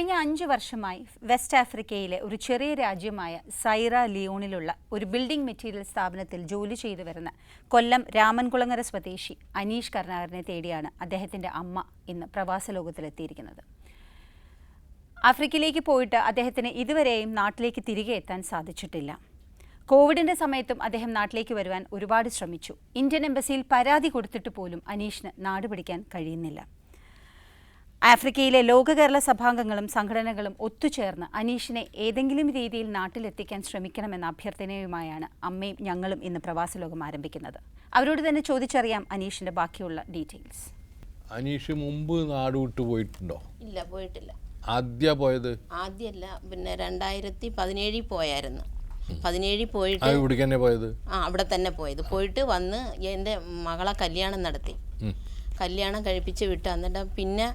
കഴിഞ്ഞ അഞ്ച് വർഷമായി വെസ്റ്റ് ആഫ്രിക്കയിലെ ഒരു ചെറിയ രാജ്യമായ സൈറ ലിയോണിലുള്ള ഒരു ബിൽഡിംഗ് മെറ്റീരിയൽ സ്ഥാപനത്തിൽ ജോലി ചെയ്തു വരുന്ന കൊല്ലം രാമൻകുളങ്ങര സ്വദേശി അനീഷ് കർണാകരനെ തേടിയാണ് അദ്ദേഹത്തിന്റെ അമ്മ ഇന്ന് പ്രവാസ ലോകത്തിലെത്തിയിരിക്കുന്നത്. ആഫ്രിക്കയിലേക്ക് പോയിട്ട് അദ്ദേഹത്തിന് ഇതുവരെയും നാട്ടിലേക്ക് തിരികെ എത്താൻ സാധിച്ചിട്ടില്ല. കോവിഡിന്റെ സമയത്തും അദ്ദേഹം നാട്ടിലേക്ക് വരുവാൻ ഒരുപാട് ശ്രമിച്ചു. ഇന്ത്യൻ എംബസിയിൽ പരാതി കൊടുത്തിട്ട് പോലും അനീഷിന് നാടുപിടിക്കാൻ കഴിയുന്നില്ല. ആഫ്രിക്കയിലെ ലോക കേരള സഭാംഗങ്ങളും സംഘടനകളും ഒത്തുചേർന്ന് അനീഷിനെ ഏതെങ്കിലും രീതിയിൽ നാട്ടിലെത്തിക്കാൻ ശ്രമിക്കണമെന്ന അഭ്യർത്ഥനയുമായാണ് അമ്മയും ഞങ്ങളും ഇന്ന് പ്രവാസ ലോകം ആരംഭിക്കുന്നത്. അവരോട് തന്നെ ചോദിച്ചറിയാം അനീഷിന്റെ ബാക്കിയുള്ള ഡീറ്റെയിൽസ്. അനീഷ് മുമ്പ് നാട് വിട്ടു പോയിട്ടുണ്ടോ? ഇല്ല പോയിട്ടില്ല. ആദ്യ പോയത്? ആദ്യമല്ല പിന്നെ രണ്ടായിരത്തി പതിനേഴിൽ പോയായിരുന്നു. പതിനേഴിൽ പോയിട്ട് തന്നെ പോയത്? ആ അവിടെ തന്നെ പോയത്. പോയിട്ട് വന്ന് എന്റെ മകളെ കല്യാണം നടത്തി. കല്യാണം കഴിപ്പിച്ച് വിട്ട്. എന്നിട്ട് പിന്നെ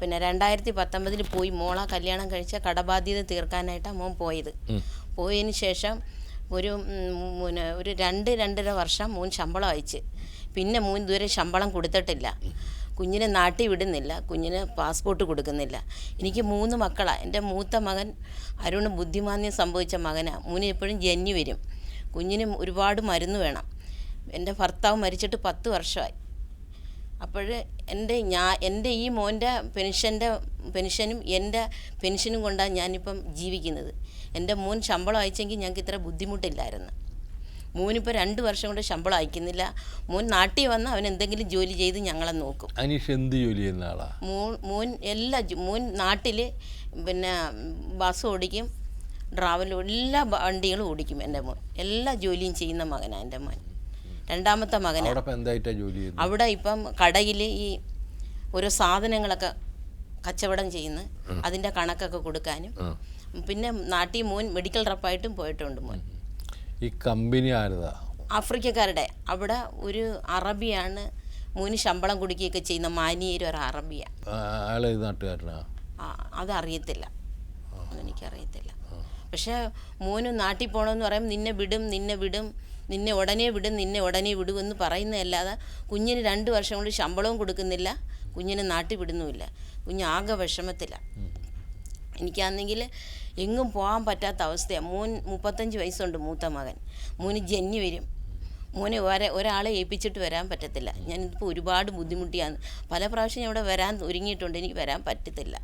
പിന്നെ രണ്ടായിരത്തി പത്തൊമ്പതിൽ പോയി മോളെ കല്യാണം കഴിച്ച കടബാധ്യത തീർക്കാനായിട്ടാണ് മോൻ പോയത്. പോയതിന് ശേഷം ഒരു പിന്നെ ഒരു രണ്ട് രണ്ടര വർഷം മോൻ ശമ്പളം അയച്ച്. പിന്നെ മോൻ ദൂരെ ശമ്പളം കൊടുത്തിട്ടില്ല. കുഞ്ഞിനെ നാട്ടിൽ വിടുന്നില്ല. കുഞ്ഞിന് പാസ്പോർട്ട് കൊടുക്കുന്നില്ല. എനിക്ക് മൂന്ന് മക്കളാണ് എന്റെ മൂത്ത മകൻ അരുണ് ബുദ്ധിമാന്യം സംഭവിച്ച മകനാണ് മൂന്ന് എപ്പോഴും ജന്നി വരും. കുഞ്ഞിന് ഒരുപാട് മരുന്ന് വേണം. എന്റെ ഭർത്താവ് മരിച്ചിട്ട് പത്ത് വർഷമായി. അപ്പോൾ എന്റെ ഞാൻ എന്റെ ഈ മോന്റെ പെൻഷന്റെ പെൻഷനും എന്റെ പെൻഷനും കൊണ്ടാണ് ഞാനിപ്പം ജീവിക്കുന്നത്. എന്റെ മോൻ ശമ്പളം അയച്ചെങ്കിൽ ഞങ്ങൾക്ക് ഇത്ര ബുദ്ധിമുട്ടില്ലായിരുന്നു. മോനിപ്പോൾ രണ്ട് വർഷം കൊണ്ട് ശമ്പളം അയക്കുന്നില്ല. മോൻ നാട്ടിൽ വന്ന് അവൻ എന്തെങ്കിലും ജോലി ചെയ്ത് ഞങ്ങളെ നോക്കും. അനീഷ് എന്ത് ജോലി ചെയ്യുന്ന ആളാ? മോൻ മോൻ എല്ലാ മോൻ നാട്ടിൽ പിന്നെ ബസ് ഓടിക്കും ഡ്രാവലും എല്ലാ വണ്ടികളും ഓടിക്കും എന്റെ മോൻ. എല്ലാ ജോലിയും ചെയ്യുന്ന മകനാണ് എന്റെ മോൻ. രണ്ടാമത്തെ മകൻ അവിടെ ഇപ്പം കടയിൽ ഈ ഓരോ സാധനങ്ങളൊക്കെ കച്ചവടം ചെയ്യുന്നു. അതിന്റെ കണക്കൊക്കെ കൊടുക്കാനും. പിന്നെ നാട്ടിൽ മോൻ മെഡിക്കൽ റപ്പായിട്ടും പോയിട്ടുണ്ട് മോൻ. ഈ കമ്പനി ആരതാ? ആഫ്രിക്കക്കാരുടെ. അവിടെ ഒരു അറബിയാണ് മോന് ശമ്പളം കൊടുക്കുകയൊക്കെ ചെയ്യുന്ന മാനിയൊരു ഒരു അറബിയാണ് അതറിയത്തില്ല അതെനിക്കറിയത്തില്ല. പക്ഷേ മോന് നാട്ടിൽ പോകണമെന്ന് പറയുമ്പോൾ നിന്നെ വിടും നിന്നെ വിടും. നിന്നെ ഉടനെ വിടും നിന്നെ ഉടനെ വിടുമെന്ന് പറയുന്നതല്ലാതെ കുഞ്ഞിന് രണ്ട് വർഷം കൊണ്ട് ശമ്പളവും കൊടുക്കുന്നില്ല കുഞ്ഞിനെ നാട്ടിൽ വിടുന്നുമില്ല. കുഞ്ഞ് ആകെ വിഷമത്തിലാണ് എനിക്കാണെങ്കിൽ എങ്ങും പോകാൻ പറ്റാത്ത അവസ്ഥയാണ് മോൻ മുപ്പത്തഞ്ച് വയസ്സുണ്ട് മൂത്ത മകൻ. മോന് ജന്നി വരും. മോനെ ഒരെ ഒരാളെ ഏൽപ്പിച്ചിട്ട് വരാൻ പറ്റത്തില്ല. ഞാനിപ്പോൾ ഒരുപാട് ബുദ്ധിമുട്ടിയാണ്. പല പ്രാവശ്യം ഞാൻ ഇവിടെ വരാൻ ഒരുങ്ങിയിട്ടുണ്ട്. എനിക്ക് വരാൻ പറ്റത്തില്ല.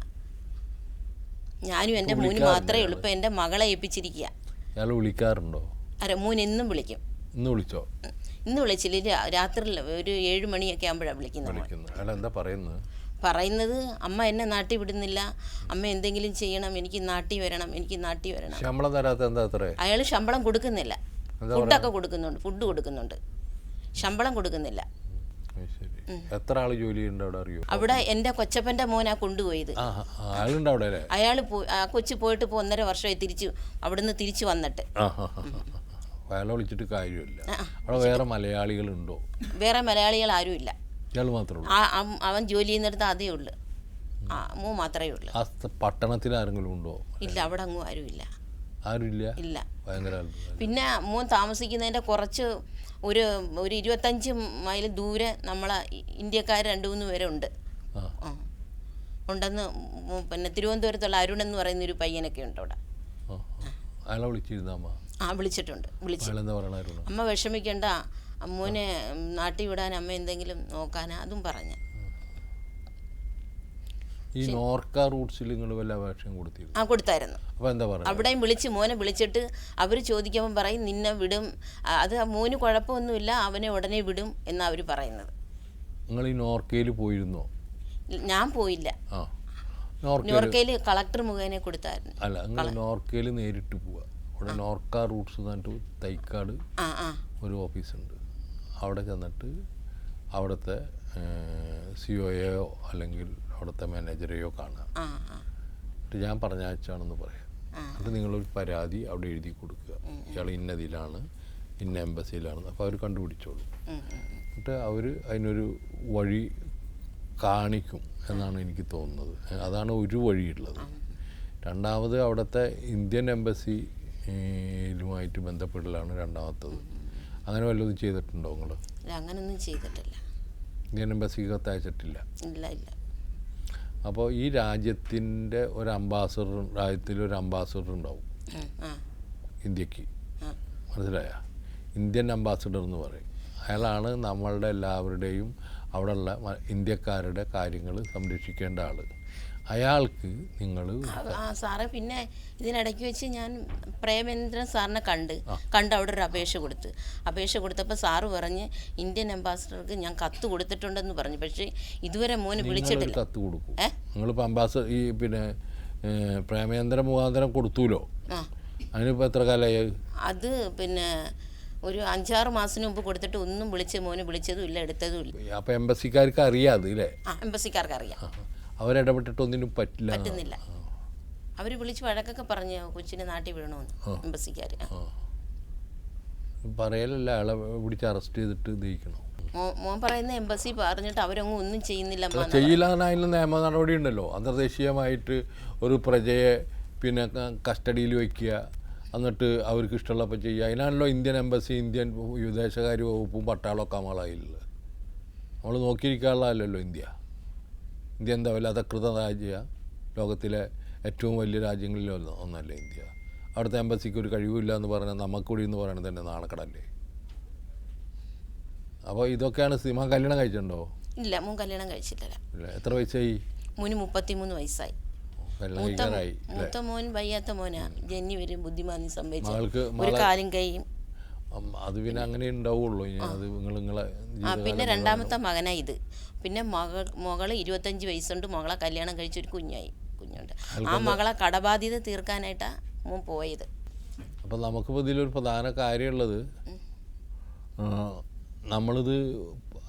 ഞാനും എന്റെ മോന് മാത്രമേ ഉള്ളൂ. ഇപ്പം എന്റെ മകളെ ഏൽപ്പിച്ചിരിക്കുക വിളിക്കാറുണ്ടോ? അര മോൻ എന്നും വിളിക്കും. ഇന്ന് വിളിച്ചോ? ഇന്ന് വിളിച്ചില്ല. രാത്രിയിൽ ഒരു ഏഴ് മണിയൊക്കെ ആകുമ്പോഴാണ് വിളിക്കുന്നത്. എന്താ പറയുന്നത്? പറയുന്നത് അമ്മ എന്നെ നാട്ടി വിടുന്നില്ല. അമ്മ എന്തെങ്കിലും ചെയ്യണം. എനിക്ക് നാട്ടി വരണം. എനിക്ക് നാട്ടി വരണം. ശമ്പളം തരാത്ത എന്താ അയാൾ അയാൾ ശമ്പളം കൊടുക്കുന്നില്ല. ഫുഡൊക്കെ കൊടുക്കുന്നുണ്ട്. ഫുഡ് കൊടുക്കുന്നുണ്ട്. ശമ്പളം കൊടുക്കുന്നില്ല. എത്ര ആൾ ജോലി അവിടെ അറിയോ? അവിടെ എന്റെ കൊച്ചപ്പന്റെ മോനാ കൊണ്ടുപോയത്. അയാൾ അയാൾ പോയി ആ കൊച്ചു പോയിട്ട് ഒന്നര വർഷമായി തിരിച്ചു അവിടുന്ന് തിരിച്ചു വന്നിട്ട്. അയാളെ വിളിച്ചിട്ട് കാര്യമില്ല. അവിടെ വേറെ മലയാളികളുണ്ടോ? വേറെ മലയാളികൾ ആരുമില്ല ഇയാൾ മാത്രമേ ഉള്ളൂ. അവൻ- ജോലി ചെയ്യുന്നിടത്ത് അതേ ഉള്ളു. മൂ മാത്രമേ ഉള്ളൂ. ആ പട്ടണത്തിൽ ആരെങ്കിലും ഉണ്ടോ? ഇല്ല അവിടെ അങ്ങും ആരുമില്ല ആരുമില്ല ഇല്ല? ഭയങ്കര അത്ഭുതം. പിന്നെ മോൻ താമസിക്കുന്നതിന്റെ കുറച്ച് ഒരു ഒരു ഇരുപത്തഞ്ച് മൈൽ ദൂരെ നമ്മളെ ഇന്ത്യക്കാർ രണ്ട് മൂന്ന് പേരുണ്ട് ഉണ്ടെന്ന് പിന്നെ തിരുവനന്തപുരത്തുള്ള അരുൺ എന്ന് പറയുന്ന ഒരു പയ്യനൊക്കെ ഉണ്ട് അവിടെ. അയാളെ വിളിച്ചിരുന്നാമ്മ ആ വിളിച്ചിട്ടുണ്ട് വിളിച്ചു. അമ്മ വിഷമിക്കണ്ട. അമ്മൂനെ നാട്ടിൽ വിടാൻ അമ്മ എന്തെങ്കിലും നോക്കാനാ അതും പറഞ്ഞു. ഈ നോർക്ക റൂട്ട്സിൽ നിങ്ങൾ വല്ല അപേക്ഷയും കൊടുത്തിരുന്നു? ആ കൊടുത്തായിരുന്നു. അപ്പോൾ എന്താ പറയുക അവിടെയും വിളിച്ച് മോനെ വിളിച്ചിട്ട് അവർ ചോദിക്കുമ്പോൾ പറയും നിന്നെ വിടും. അത് മോന് കുഴപ്പമൊന്നുമില്ല അവനെ ഉടനെ വിടും എന്നാണ് അവർ പറയുന്നത്. നിങ്ങൾ ഈ നോർക്കയിൽ പോയിരുന്നോ? ഞാൻ പോയില്ല. നോർക്കയിൽ കളക്ടർ മുഖേന കൊടുത്തായിരുന്നു. അല്ല നിങ്ങൾ നോർക്കയിൽ നേരിട്ട് പോവുക. അവിടെ നോർക്ക റൂട്ട്സ് എന്ന് പറഞ്ഞിട്ട് തൈക്കാട് ഒരു ഓഫീസുണ്ട്. അവിടെ ചെന്നിട്ട് അവിടുത്തെ സി ഒയെയോ അല്ലെങ്കിൽ അവിടുത്തെ മാനേജറെയോ കാണുക എന്നിട്ട് ഞാൻ പറഞ്ഞയച്ചാണെന്ന് പറയാം. എന്നിട്ട് നിങ്ങളൊരു പരാതി അവിടെ എഴുതി കൊടുക്കുക. ഇയാൾ ഇന്നതിലാണ് ഇന്ന എംബസിയിലാണ് അപ്പോൾ അവർ കണ്ടുപിടിച്ചോളൂ. എന്നിട്ട് അവർ അതിനൊരു വഴി കാണിക്കും എന്നാണ് എനിക്ക് തോന്നുന്നത്. അതാണ് ഒരു വഴിയുള്ളത്. രണ്ടാമത് അവിടുത്തെ ഇന്ത്യൻ എംബസി ലുമായിട്ട് ബന്ധപ്പെടലാണ് രണ്ടാമത്തത്. അങ്ങനെ വല്ലതും ചെയ്തിട്ടുണ്ടോ നിങ്ങൾ ഇല്ല അങ്ങനൊന്നും ചെയ്തിട്ടില്ല. ഇന്ത്യൻ എംബസിക്ക് കത്തയച്ചിട്ടില്ല ഇല്ല ഇല്ല. അപ്പോൾ ഈ രാജ്യത്തിന്റെ ഒരു അംബാസഡർ രാജ്യത്തിൽ ഒരു അംബാസഡർ ഉണ്ടാവും. ഇന്ത്യയ്ക്ക്. മനസ്സിലായ? ഇന്ത്യൻ അംബാസഡർ എന്ന് പറയും. അയാളാണ് നമ്മളുടെ എല്ലാവരുടെയും അവിടെയുള്ള ഇന്ത്യക്കാരുടെ കാര്യങ്ങൾ സംരക്ഷിക്കേണ്ട ആൾ അയാൾക്ക് നിങ്ങൾ ആ, സാറേ പിന്നെ ഇതിനിടയ്ക്ക് വെച്ച് ഞാൻ പ്രേമേന്ദ്രൻ സാറിനെ കണ്ട് കണ്ട് അവിടെ ഒരു അപേക്ഷ കൊടുത്ത്. അപേക്ഷ കൊടുത്തപ്പോൾ സാറ് പറഞ്ഞ് ഇന്ത്യൻ അംബാസിഡർക്ക് ഞാൻ കത്ത് കൊടുത്തിട്ടുണ്ടെന്ന് പറഞ്ഞു. പക്ഷേ ഇതുവരെ മോന് വിളിച്ചിട്ടില്ല. കത്ത് കൊടുക്കും. നിങ്ങൾ നിങ്ങളിപ്പോൾ അംബാസഡർ ഈ പിന്നെ പ്രേമേന്ദ്ര മുഖാന്തരം കൊടുത്തൂലോ? അതിനിപ്പോൾ എത്ര കാലമായി അത്? പിന്നെ ഒരു അഞ്ചാറ് മാസം മുമ്പ് കൊടുത്തിട്ട് ഒന്നും വിളിച്ച് മോന് വിളിച്ചതും ഇല്ല എടുത്തതും ഇല്ല. അപ്പോൾ എംബസിക്കാർക്ക് അറിയാം അത് അല്ലേ ആ എംബസിക്കാർക്ക് അറിയാം. അവരിടപെട്ടിട്ടൊന്നിനും പറ്റില്ല. പറ്റുന്നില്ല. അവർ വിളിച്ച് വഴക്കൊക്കെ പറഞ്ഞു കൊച്ചിനെ നാട്ടിൽ വിടണമെന്ന് എംബസിക്കാർ പറയലല്ല അയാളെ പിടിച്ച് അറസ്റ്റ് ചെയ്തിട്ട് ദഹിക്കണം മോൻ പറയുന്ന എംബസി പറഞ്ഞിട്ട് അവരൊന്നും ഒന്നും ചെയ്യുന്നില്ല അമ്മ എന്നാ ചെയ്യില്ല എന്ന് നിയമ നടപടി ഉണ്ടല്ലോ. അന്തർദേശീയമായിട്ട് ഒരു പ്രജയെ പിന്നെ കസ്റ്റഡിയിൽ വയ്ക്കുക എന്നിട്ട് അവർക്ക് ഇഷ്ടമുള്ളപ്പോൾ ചെയ്യുക. അതിനാണല്ലോ ഇന്ത്യൻ എംബസി ഇന്ത്യൻ വിദേശകാര്യ വകുപ്പും പട്ടാളമൊക്കെ നമ്മളായില്ല നമ്മൾ നോക്കിയിരിക്കാനുള്ളതല്ലല്ലോ ഇന്ത്യ. ഇന്ത്യ എന്താ വല്ല അധകൃത രാജ്യ ലോകത്തിലെ ഏറ്റവും വലിയ രാജ്യങ്ങളിൽ ഒന്ന് ഒന്നല്ല ഇന്ത്യ. അവിടുത്തെ എംബസിക്ക് ഒരു കഴിവില്ല എന്ന് പറഞ്ഞാൽ നമുക്കൂടി എന്ന് പറയുന്നത് തന്നെ നാണക്കടല്ലേ? അപ്പോൾ ഇതൊക്കെയാണ് സിനിമ കല്യാണം കഴിച്ചിട്ടുണ്ടോ? ഇല്ല മോൻ കല്യാണം കഴിച്ചിട്ടില്ല. ഇല്ല എത്ര വയസ്സായി? മോന് മുപ്പത്തിമൂന്ന് വയസ്സായി. മൂത്ത മോൻ വയ്യാത്ത മോനാ. ജന്നി വരും ബുദ്ധിമാനി സംഭവിച്ചു. ഒരു കാലും കൈയും അത് പിന്നെ അങ്ങനെ ഉണ്ടാവുള്ളൂ. ഇനി അത് നിങ്ങൾ നിങ്ങളെ ആ പിന്നെ രണ്ടാമത്തെ മകനാ ഇത്. പിന്നെ മകൾ മകൾ ഇരുപത്തഞ്ച് വയസ്സുണ്ട്. മകളെ കല്യാണം കഴിച്ച് ഒരു കുഞ്ഞായി കുഞ്ഞുണ്ട്. ആ മകളെ കടബാധ്യത തീർക്കാനായിട്ടാ മോൻ പോയത്. അപ്പം നമുക്കിപ്പോൾ ഇതിലൊരു പ്രധാന കാര്യമുള്ളത് നമ്മളിത്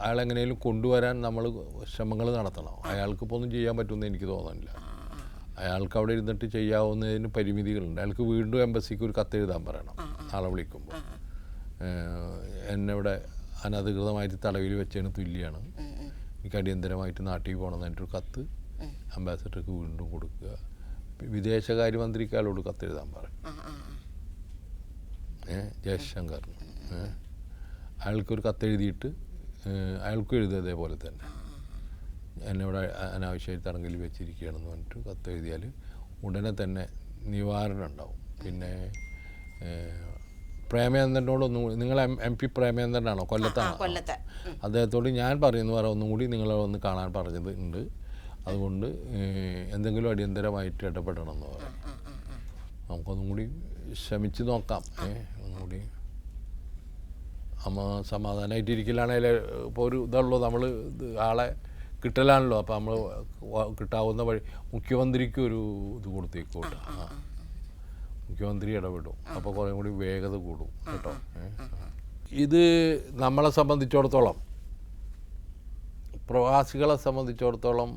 അയാളെങ്ങനെയും കൊണ്ടുവരാൻ നമ്മൾ ശ്രമങ്ങൾ നടത്തണം. അയാൾക്കിപ്പോൾ ഒന്നും ചെയ്യാൻ പറ്റുമെന്ന് എനിക്ക് തോന്നുന്നില്ല. അയാൾക്ക് അവിടെ ഇരുന്നിട്ട് ചെയ്യാവുന്നതിന് പരിമിതികളുണ്ട്. അയാൾക്ക് വീണ്ടും എംബസിക്ക് ഒരു കത്തെഴുതാൻ പറയണം. ആളെ വിളിക്കുമ്പോൾ എന്നെ ഇവിടെ അനധികൃതമായിട്ട് തടവിൽ വെച്ചതിന് തുല്യമാണ്. എനിക്ക് അടിയന്തരമായിട്ട് നാട്ടിൽ പോകണം ഒരു കത്ത് അംബാസഡർക്ക് വീണ്ടും കൊടുക്കുക. വിദേശകാര്യമന്ത്രിക്ക് അയാളോട് എഴുതാൻ പറയും ഏഹ് ജയശങ്കർ. ഏ ജയശങ്കറിന്. അയാൾക്കൊരു കത്ത് എഴുതിയിട്ട് ഏ, അയാൾക്കും എഴുതുക അതേപോലെ തന്നെ. എന്നെ ഇവിടെ അ- അനാവശ്യമായി തടങ്കലിൽ വെച്ചിരിക്കുകയാണെന്ന് പറഞ്ഞിട്ട് കത്ത് എഴുതിയാൽ ഉടനെ തന്നെ നിവാരണം ഉണ്ടാവും പിന്നെ പ്രേമേന്ദ്രനോടൊന്നും കൂടി നിങ്ങൾ എം എം പി പ്രേമേന്ദ്രനാണോ ആ കൊല്ലത്താണ്? കൊല്ലത്തെ. അദ്ദേഹത്തോട് ഞാൻ പറയുന്നു പറയാം ഒന്നും കൂടി നിങ്ങളെ ഒന്ന് കാണാൻ പറഞ്ഞത് ഉണ്ട് അതുകൊണ്ട് എന്തെങ്കിലും അടിയന്തരമായിട്ട് ഇടപെടണം എന്ന് പറയാം. നമുക്കൊന്നും കൂടി ശ്രമിച്ച് നോക്കാം. ഏ ഒന്നും കൂടി അമ്മ സമാധാനമായിട്ട് ഇപ്പോൾ ഒരു ഇതുള്ളൂ നമ്മൾ ആളെ കിട്ടലാണല്ലോ അപ്പോൾ നമ്മൾ കിട്ടാവുന്ന വഴി മുഖ്യമന്ത്രിക്ക് ഒരു ഇത് കൊടുത്തേക്കോട്ടെ ആ. മുഖ്യമന്ത്രി ഇടപെടും. അപ്പോൾ കുറേ കൂടി വേഗത കൂടും കേട്ടോ. ഇത് നമ്മളെ സംബന്ധിച്ചിടത്തോളം പ്രവാസികളെ സംബന്ധിച്ചിടത്തോളം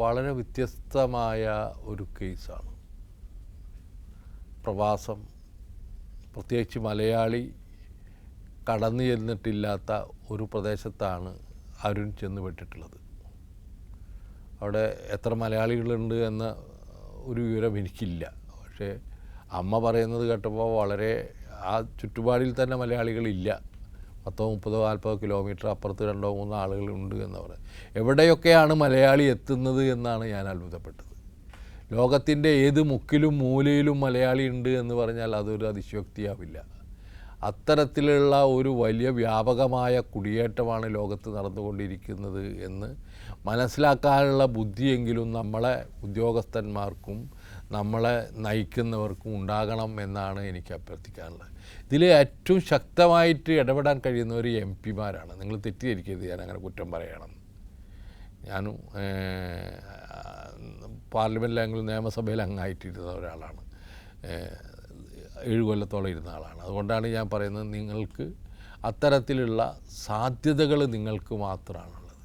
വളരെ വ്യത്യസ്തമായ ഒരു കേസാണ്. പ്രവാസം പ്രത്യേകിച്ച് മലയാളി കടന്നു ചെന്നിട്ടില്ലാത്ത ഒരു പ്രദേശത്താണ് അരുൺ ചെന്ന് പെട്ടിട്ടുള്ളത്. അവിടെ എത്ര മലയാളികളുണ്ട് എന്ന ഒരു വിവരം എനിക്കില്ല. പക്ഷേ അമ്മ പറയുന്നത് കേട്ടപ്പോൾ വളരെ ആ ചുറ്റുപാടിൽ തന്നെ മലയാളികളില്ല. പത്തോ മുപ്പതോ നാൽപ്പതോ കിലോമീറ്റർ അപ്പുറത്ത് രണ്ടോ മൂന്നോ ആളുകളുണ്ട് എന്ന് പറയുന്നത്. എവിടെയൊക്കെയാണ് മലയാളി എത്തുന്നത് എന്നാണ് ഞാൻ അത്ഭുതപ്പെട്ടത്. ലോകത്തിന്റെ ഏത് മുക്കിലും മൂലയിലും മലയാളി ഉണ്ട് എന്ന് പറഞ്ഞാൽ അതൊരു അതിശയോക്തിയാവില്ല. അത്തരത്തിലുള്ള ഒരു വലിയ വ്യാപകമായ കുടിയേറ്റമാണ് ലോകത്ത് നടന്നുകൊണ്ടിരിക്കുന്നത് എന്ന് മനസ്സിലാക്കാനുള്ള ബുദ്ധിയെങ്കിലും നമ്മളെ ഉദ്യോഗസ്ഥന്മാർക്കും നമ്മളെ നയിക്കുന്നവർക്കും ഉണ്ടാകണം എന്നാണ് എനിക്ക് അഭ്യർത്ഥിക്കാനുള്ളത്. ഇതിൽ ഏറ്റവും ശക്തമായിട്ട് ഇടപെടാൻ കഴിയുന്നവർ എം പിമാരാണ്. നിങ്ങൾ തെറ്റിദ്ധരിക്കരുത് ഞാൻ അങ്ങനെ കുറ്റം പറയണം. ഞാനും പാർലമെന്റിലെങ്കിലും നിയമസഭയിൽ അംഗമായിട്ടിരുന്ന ഒരാളാണ്. ഏഴ് കൊല്ലത്തോളം ഇരുന്ന ആളാണ്. അതുകൊണ്ടാണ് ഞാൻ പറയുന്നത് നിങ്ങൾക്ക് അത്തരത്തിലുള്ള സാധ്യതകൾ നിങ്ങൾക്ക് മാത്രമാണുള്ളത്.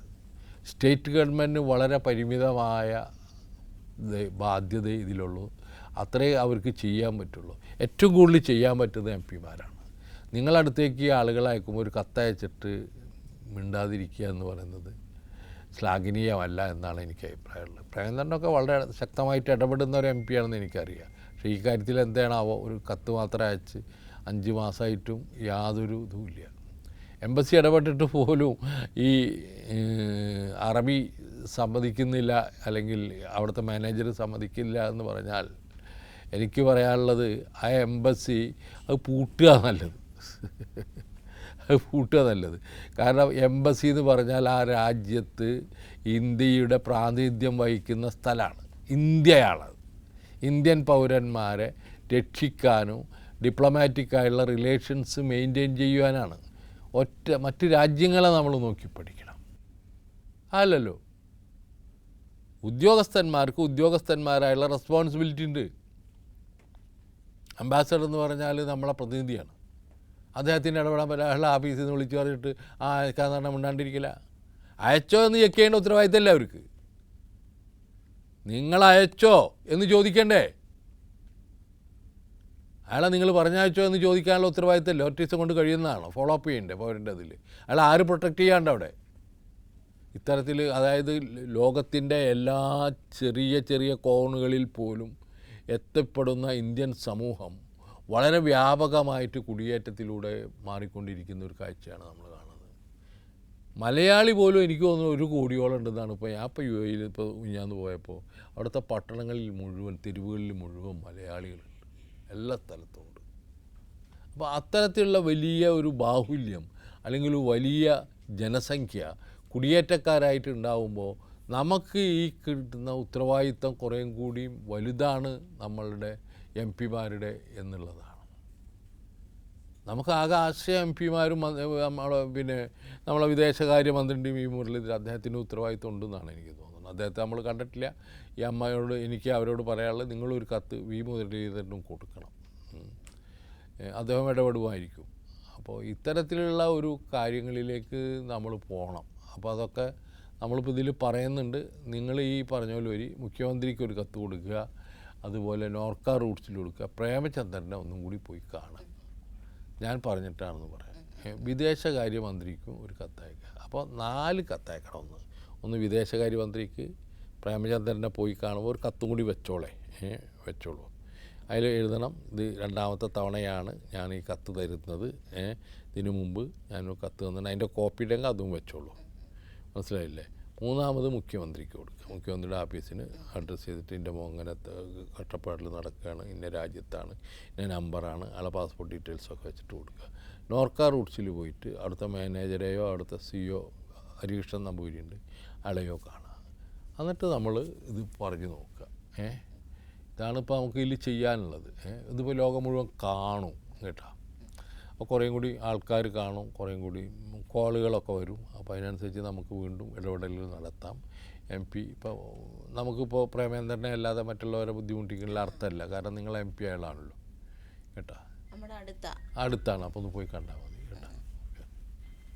സ്റ്റേറ്റ് ഗവൺമെന്റിന് വളരെ പരിമിതമായ ബാധ്യത ഇതിലുള്ളൂ. അത്രേ അവർക്ക് ചെയ്യാൻ പറ്റുള്ളൂ. ഏറ്റവും കൂടുതൽ ചെയ്യാൻ പറ്റുന്നത് എം പിമാരാണ്. നിങ്ങളടുത്തേക്ക് ആളുകളെ അയക്കുമ്പോൾ ഒരു കത്തയച്ചിട്ട് മിണ്ടാതിരിക്കുക എന്ന് പറയുന്നത് ശ്ലാഘനീയമല്ല എന്നാണ് എനിക്ക് അഭിപ്രായമുള്ളത്. പ്രേമചന്ദ്രനൊക്കെ വളരെ ശക്തമായിട്ട് ഇടപെടുന്ന ഒരു എം പി ആണെന്ന് എനിക്കറിയാം. പക്ഷേ ഈ കാര്യത്തിൽ എന്താണാവോ ഒരു കത്ത് മാത്രം അയച്ച് അഞ്ച് മാസമായിട്ടും യാതൊരു ഇതുമില്ല എംബസി ഇടപെട്ടിട്ട് പോലും ഈ അറബി സമ്മതിക്കുന്നില്ല അല്ലെങ്കിൽ അവിടുത്തെ മാനേജർ സമ്മതിക്കില്ല എന്ന് പറഞ്ഞാൽ എനിക്ക് പറയാനുള്ളത് ആ എംബസി അത് പൂട്ടുക നല്ലത്. അത് പൂട്ടുക നല്ലത്. കാരണം എംബസി എന്ന് പറഞ്ഞാൽ ആ രാജ്യത്ത് ഇന്ത്യയുടെ പ്രാതിനിധ്യം വഹിക്കുന്ന സ്ഥലമാണ്. ഇന്ത്യയാണത് ഇന്ത്യൻ പൗരന്മാരെ രക്ഷിക്കാനും ഡിപ്ലോമാറ്റിക്കായുള്ള റിലേഷൻസ് മെയിന്റെയിൻ ചെയ്യുവാനാണ്. ഒറ്റ മറ്റ് രാജ്യങ്ങളെ നമ്മൾ നോക്കി പഠിക്കണം. അല്ലല്ലോ. ഉദ്യോഗസ്ഥന്മാർക്ക് ഉദ്യോഗസ്ഥന്മാരായുള്ള റെസ്പോൺസിബിലിറ്റി ഉണ്ട്. അംബാസഡർ എന്ന് പറഞ്ഞാൽ നമ്മളെ പ്രതിനിധിയാണ്. അദ്ദേഹത്തിന്റെ ഇടപെടാൻ പറ്റാനുള്ള ആഫീസിൽ നിന്ന് വിളിച്ചു പറഞ്ഞിട്ട് ആ കാരണം ഉണ്ടാണ്ടിരിക്കില്ല അയച്ചോ എന്ന് ചെക്ക് ചെയ്യേണ്ട ഉത്തരവാദിത്തമല്ല അവർക്ക്? നിങ്ങൾ അയച്ചോ എന്ന് ചോദിക്കണ്ടേ? അയാളെ നിങ്ങൾ പറഞ്ഞയച്ചോ എന്ന് ചോദിക്കാനുള്ള ഉത്തരവാദിത്തമല്ല ദിവസം കൊണ്ട് കഴിയുന്നതാണോ? ഫോളോ അപ്പ് ചെയ്യണ്ടേ പൗരന്റെ അയാൾ ആര് പ്രൊട്ടക്റ്റ് ചെയ്യാണ്ട് അവിടെ? ഇത്തരത്തിൽ അതായത് ലോകത്തിന്റെ എല്ലാ ചെറിയ ചെറിയ കോണുകളിൽ പോലും എത്തപ്പെടുന്ന ഇന്ത്യൻ സമൂഹം വളരെ വ്യാപകമായിട്ട് കുടിയേറ്റത്തിലൂടെ മാറിക്കൊണ്ടിരിക്കുന്ന ഒരു കാഴ്ചയാണ് നമ്മൾ കാണുന്നത്. മലയാളി പോലും എനിക്ക് തോന്നുന്നു ഒരു കോടിയോളം ഉണ്ടെന്നാണ് ഇപ്പോൾ ഞാൻ ഇപ്പോൾ യു എയിൽ ഇപ്പോൾ ഞാൻ പോയപ്പോൾ അവിടുത്തെ പട്ടണങ്ങളിൽ മുഴുവൻ തെരുവുകളിൽ മുഴുവൻ മലയാളികളുണ്ട് എല്ലാ സ്ഥലത്തും ഉണ്ട്. അപ്പോൾ അത്തരത്തിലുള്ള വലിയ ഒരു ബാഹുല്യം അല്ലെങ്കിൽ വലിയ ജനസംഖ്യ കുടിയേറ്റക്കാരായിട്ട് ഉണ്ടാവുമ്പോൾ നമുക്ക് ഈ കിട്ടുന്ന ഉത്തരവാദിത്തം കുറേയും കൂടിയും വലുതാണ് നമ്മളുടെ എം പിമാരുടെ എന്നുള്ളതാണ്. നമുക്ക് ആകെ ആശയ എം പിമാരും നമ്മളെ പിന്നെ നമ്മളെ വിദേശകാര്യമന്ത്രിന്റെ ഈ മുരളീധരൻ അദ്ദേഹത്തിന്റെ ഉത്തരവാദിത്വം ഉണ്ടെന്നാണ് എനിക്ക് തോന്നുന്നത്. അദ്ദേഹത്തെ നമ്മൾ കണ്ടിട്ടില്ല. ഈ അമ്മയോട് എനിക്ക് അവരോട് പറയാനുള്ളത് നിങ്ങളൊരു കത്ത് വി മുരളീധരനും കൊടുക്കണം. അദ്ദേഹം ഇടപെടുമായിരിക്കും. അപ്പോൾ ഇത്തരത്തിലുള്ള ഒരു കാര്യങ്ങളിലേക്ക് നമ്മൾ പോകണം. അപ്പോൾ അതൊക്കെ നമ്മളിപ്പോൾ ഇതിൽ പറയുന്നുണ്ട്. നിങ്ങൾ ഈ പറഞ്ഞ പോലെ ഒരു മുഖ്യമന്ത്രിക്ക് ഒരു കത്ത് കൊടുക്കുക. അതുപോലെ നോർക്ക റൂട്ട്സിൽ കൊടുക്കുക. പ്രേമചന്ദ്രനെ ഒന്നും കൂടി പോയി കാണുക ഞാൻ പറഞ്ഞിട്ടാണെന്ന് പറയാം. വിദേശകാര്യമന്ത്രിക്കും ഒരു കത്തയക്കുക. അപ്പോൾ നാല് കത്തയക്കണം ഒന്ന് ഒന്ന് വിദേശകാര്യമന്ത്രിക്ക് പ്രേമചന്ദ്രനെ പോയി കാണുമ്പോൾ ഒരു കത്തും കൂടി വെച്ചോളെ. വെച്ചോളൂ. അതിൽ എഴുതണം ഇത് രണ്ടാമത്തെ തവണയാണ് ഞാൻ ഈ കത്ത് തരുന്നത്. ഇതിനു മുമ്പ് ഞാനൊരു കത്ത് തന്നിട്ട് അതിന്റെ കോപ്പി ഉണ്ടെങ്കിൽ അതും വെച്ചോളൂ. മനസ്സിലായില്ലേ? മൂന്നാമത് മുഖ്യമന്ത്രിക്ക് കൊടുക്കുക. മുഖ്യമന്ത്രിയുടെ ഓഫീസിന് അഡ്രസ്സ് ചെയ്തിട്ട് എന്റെ മോങ്ങനെ കഷ്ടപ്പാടിൽ നടക്കുകയാണ്. ഇന്ന രാജ്യത്താണ് ഇന്ന നമ്പറാണ്. ആളെ പാസ്പോർട്ട് ഡീറ്റെയിൽസൊക്കെ വെച്ചിട്ട് കൊടുക്കുക. നോർക്ക റൂട്ട്സിൽ പോയിട്ട് അവിടുത്തെ മാനേജരെയോ അവിടുത്തെ സിഒ ഹരികൃഷ്ണൻ നമ്പൂരിയുണ്ട്. അളയോ കാണുക എന്നിട്ട് നമ്മൾ ഇത് പറഞ്ഞു നോക്കുക ഏ? ഇതാണ് ഇപ്പോൾ നമുക്ക് ഇതിൽ ചെയ്യാനുള്ളത്. ഏഹ് ഇതിപ്പോൾ ലോകം മുഴുവൻ കാണും കേട്ടോ. അപ്പോൾ കുറേയും കൂടി ആൾക്കാർ കാണും കുറേയും കൂടി കോളുകളൊക്കെ വരും. അപ്പോൾ അതിനനുസരിച്ച് നമുക്ക് വീണ്ടും ഇടപെടലുകൾ നടത്താം. എം പി ഇപ്പോൾ നമുക്കിപ്പോൾ പ്രേമേന്ദ്രനെ അല്ലാതെ മറ്റുള്ളവരെ ബുദ്ധിമുട്ടിക്കുന്ന അർത്ഥമല്ല. കാരണം നിങ്ങൾ എം പി അയാളാണല്ലോ കേട്ടോ? അടുത്താണ്. അപ്പോൾ ഒന്ന് പോയി കണ്ടാൽ മതി.